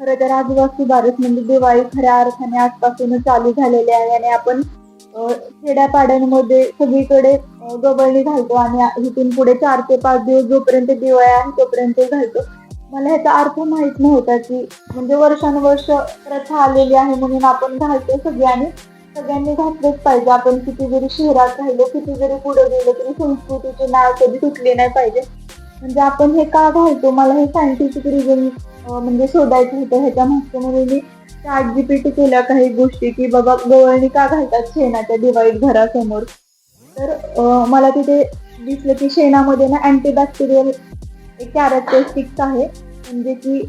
खरं तर आदिवासी भारत म्हणजे दिवाळी खऱ्या अर्थाने आजपासूनच चालू झालेली आहे आणि आपण खेड्यापाड्यांमध्ये सगळीकडे गवळणी घालतो आणि इथून पुढे चार ते पाच दिवस जोपर्यंत दिवाळी आहे तोपर्यंत घालतो. मला ह्याचा अर्थ माहीत नव्हता की म्हणजे वर्षानुवर्ष प्रथा आलेली आहे म्हणून आपण घालतो सगळ्यांनी. सगळ्यांनी घातलंच पाहिजे. आपण किती जरी शहरात राहिलो किती जरी पुढे गेलो तरी संस्कृतीचे नाव कधी तुटले नाही पाहिजे. म्हणजे आपण हे का घालतो? मला हे सायंटिफिक रिझन म्हणजे शोधायचं होतं. ह्याच्या मागचं मी चाट जीपीटी केल्या काही गोष्टी की बाबा गवळणी का घालतात शेणाच्या दिवाळीत घरासमोर? तर मला तिथे दिसलं की शेणामध्ये ना अँटीबॅक्टेरियल एक कॅरेक्टरिस्टिक्स आहे. म्हणजे की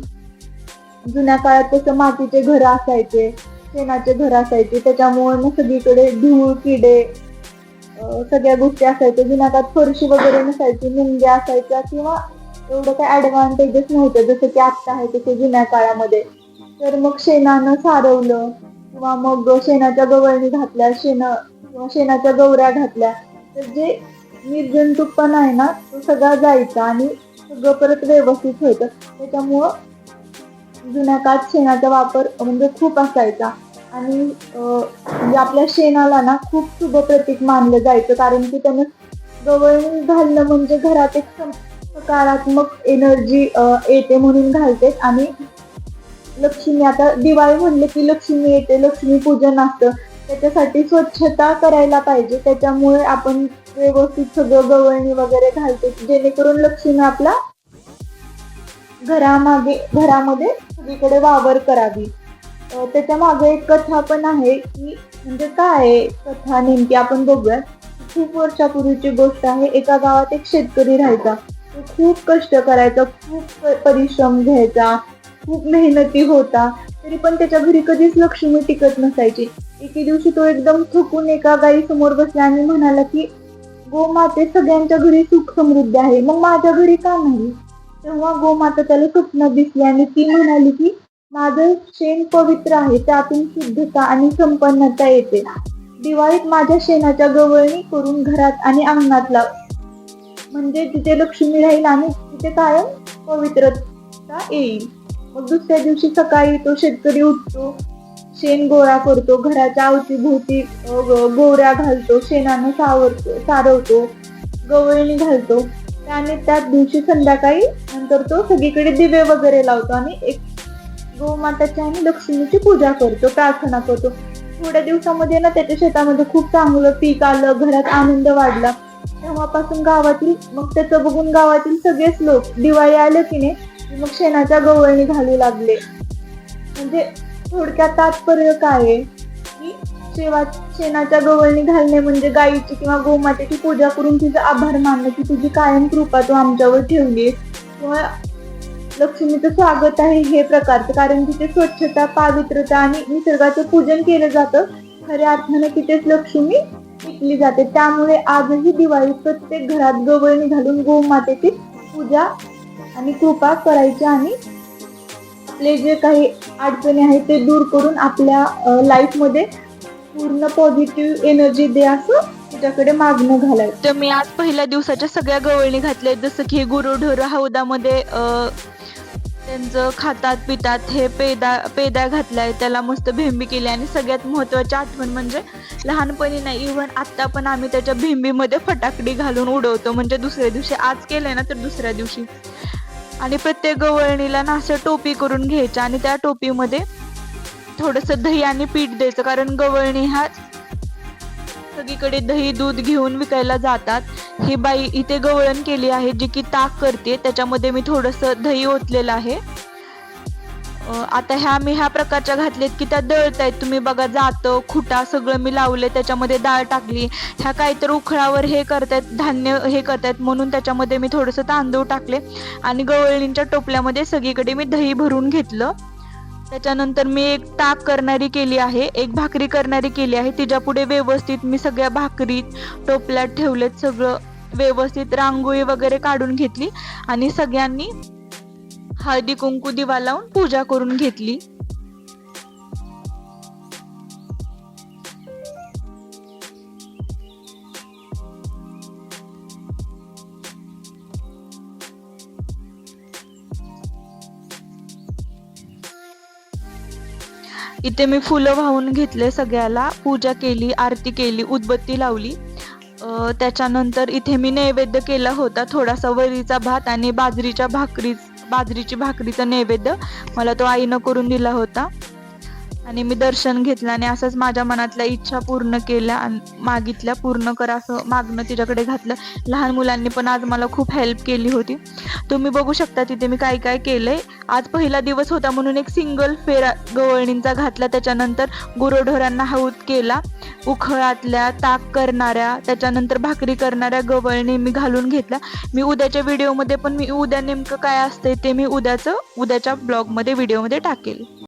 जुन्या काळात कसं मातीचे घर असायचे शेणाचे घर असायचे त्याच्यामुळे ना सगळीकडे धूळ किडे सगळ्या गोष्टी असायच्या. जुन्या काळात फरशी वगैरे नसायची मुंग्या असायच्या किंवा एवढं काय ऍडव्हान्टेजेस नव्हतं. जसं की आत्ता आहे तसे जुन्या काळामध्ये. तर मग शेणानं सारवलं. किंवा मग शेणाच्या गवळणी घातल्या शेण किंवा शेणाच्या गवऱ्या घातल्या. तर जे निर्जंतुकपणा आहे ना तो सगळा जायचा आणि सगळं परत व्यवस्थित व्हायचं त्याच्यामुळं जुन्या काळात शेणाचा वापर म्हणजे खूप असायचा. आणि अं, म्हणजे आपल्या शेणाला ना खूप शुभ प्रतीक मानलं जायचं. कारण की त्यानं गवळणी घालणं म्हणजे घरात एक सकारात्मक एनर्जी येते म्हणून घालते आणि लक्ष्मी आता दिवाळी म्हणले की लक्ष्मी येते लक्ष्मी पूजन असतं. त्याच्यासाठी स्वच्छता करायला पाहिजे. त्याच्यामुळे आपण व्यवस्थित सगळं गवळणी वगैरे घालतो जेणेकरून लक्ष्मी आपला घरामागे घरामध्ये सगळीकडे वावर करावी. त्याच्यामागे एक कथा पण आहे की म्हणजे काय आहे? कथा नेमकी आपण बघूया खूप वर्षापूर्वीची गोष्ट आहे. एका गावात एक शेतकरी राहायचा. खूप कष्ट करायचा खूप परिश्रम घ्यायचा खूप मेहनती होता तरी पण त्याच्या घरी कधीच लक्ष्मी टिकत नसायची. एके दिवशी तो एकदम थकून एका गाई समोर बसला आणि म्हणाला की गोमाते सगळ्यांच्या घरी सुख समृद्धी आहे. मग माझ्या घरी का नाही? तेव्हा गोमाता त्याला स्वप्न दिसली आणि ती म्हणाली की माझं शेण पवित्र आहे त्यातून शुद्धता आणि संपन्नता येते. दिवाळीत माझ्या शेणाच्या गवळणी करून घरात आणि अंगणात लाव. म्हणजे तिथे लक्ष्मी राहील आणि तिथे कायम पवित्रता येईल. मग दुसऱ्या दिवशी सकाळी तो शेतकरी उठतो शेण गोळा करतो घराच्या अवतीभोवती गोऱ्या गोवऱ्या घालतो शेणानं सावरतो सारवतो गवळणी घालतो. त्याने त्याच दिवशी संध्याकाळी नंतर तो सगळीकडे दिवे वगैरे लावतो आणि एक गोमाताची आणि लक्ष्मीची पूजा करतो प्रार्थना करतो. थोड्या दिवसामध्ये ना त्याच्या शेतामध्ये खूप चांगलं पीक आलं घरात आनंद वाढला. तेव्हापासून गावातील मग त्याचं बघून गावातील सगळेच लोक दिवाळी आलं की नाही मग शेणाच्या गवळणी घालू लागले. म्हणजे थोडक्यात तात्पर्य काय आहे? की शेवा शेणाच्या गवळणी घालणे म्हणजे गायीची किंवा गोमातेची पूजा करून तिचा आभार मानणं की तुझी कायम कृपा तू आमच्यावर ठेवली किंवा लक्ष्मीचं स्वागत आहे हे प्रकारचं कारण तिथे स्वच्छता पावित्रता आणि निसर्गाचं पूजन केलं जातं. खऱ्या अर्थानं तिथेच लक्ष्मी विकली जाते. त्यामुळे आजही दिवाळी प्रत्येक घरात गवळणी घालून गोमातेची पूजा आणि कृपा करायची आणि आपले जे काही अडचणी आहेत ते दूर करून आपल्या लाईफमध्ये पूर्ण पॉझिटिव्ह एनर्जी दे असं तिच्याकडे मागणं घालायचं. तर मी आज पहिल्या दिवसाच्या सगळ्या गवळणी घातल्या जसं की गुरुढोर हौदामध्ये अं, त्यांचं खातात पितात हे पेदा पेदा घातलाय. त्याला मस्त भेंबी केली आणि सगळ्यात महत्वाची आठवण म्हणजे लहानपणी नाही इव्हन आत्ता पण आम्ही त्याच्या भेंबीमध्ये फटाकडी घालून उडवतो. म्हणजे दुसऱ्या दिवशी आज केलंय ना तर दुसऱ्या दिवशी. आणि प्रत्येक गवळणीला ना असं टोपी करून घ्यायच्या आणि त्या टोपीमध्ये थोडस दही आणि पीठ द्यायचं. कारण गवळणी हा सगळीकडे दही दूध घेऊन विकायला जातात. ही बाई इथे गवळण केली आहे जी की ताक करते. त्याच्यामध्ये मी थोडस दही ओतलेलं आहे. आता ह्या मी ह्या प्रकारच्या घातलेत की त्या दळत आहेत तुम्ही बघा जातं खुटा सगळं मी लावले त्याच्यामध्ये डाळ टाकली. ह्या काहीतरी उखळावर हे करतायत धान्य हे करतायत. म्हणून त्याच्यामध्ये मी थोडंसं तांदूळ टाकले. आणि गवळणींच्या टोपल्यामध्ये सगळीकडे मी दही भरून घेतलं. त्याच्यानंतर मी एक ताक करणारी केली आहे एक भाकरी करणारी केली आहे. तिच्या पुढे व्यवस्थित मी सगळ्या भाकरी टोपल्यात ठेवलेत सगळं व्यवस्थित. रांगोळी वगैरे काढून घेतली आणि सगळ्यांनी हळदी कुंकू दिवा लावून पूजा करून घेतली. इथे मी फुलं वाहून घेतले सगळ्याला पूजा केली आरती केली उदबत्ती लावली. त्याच्यानंतर इथे मी नैवेद्य केला होता थोडासा वरीचा भात आणि बाजरीच्या भाकरी बाजरीची भाकरीचा नैवेद्य. मला तो आईनं करून दिला होता. आणि मी दर्शन घेतलं आणि असंच माझ्या मनातल्या इच्छा पूर्ण केल्या आणि मागितल्या पूर्ण करा असं मागणं तिच्याकडे घातलं. लहान मुलांनी पण आज मला खूप हेल्प केली होती. तुम्ही बघू शकता तिथे मी काय काय केलंय. आज पहिला दिवस होता म्हणून एक सिंगल फेरा गवळणींचा घातला. त्याच्यानंतर गुरोढोरांना हौद केला. उखळातल्या ताक करणाऱ्या त्याच्यानंतर भाकरी करणाऱ्या गवळणी मी घालून घेतल्या. मी उद्याच्या व्हिडिओमध्ये पण मी उद्या नेमकं काय असतंय ते मी उद्याचं उद्याच्या ब्लॉगमध्ये व्हिडिओमध्ये टाकेल.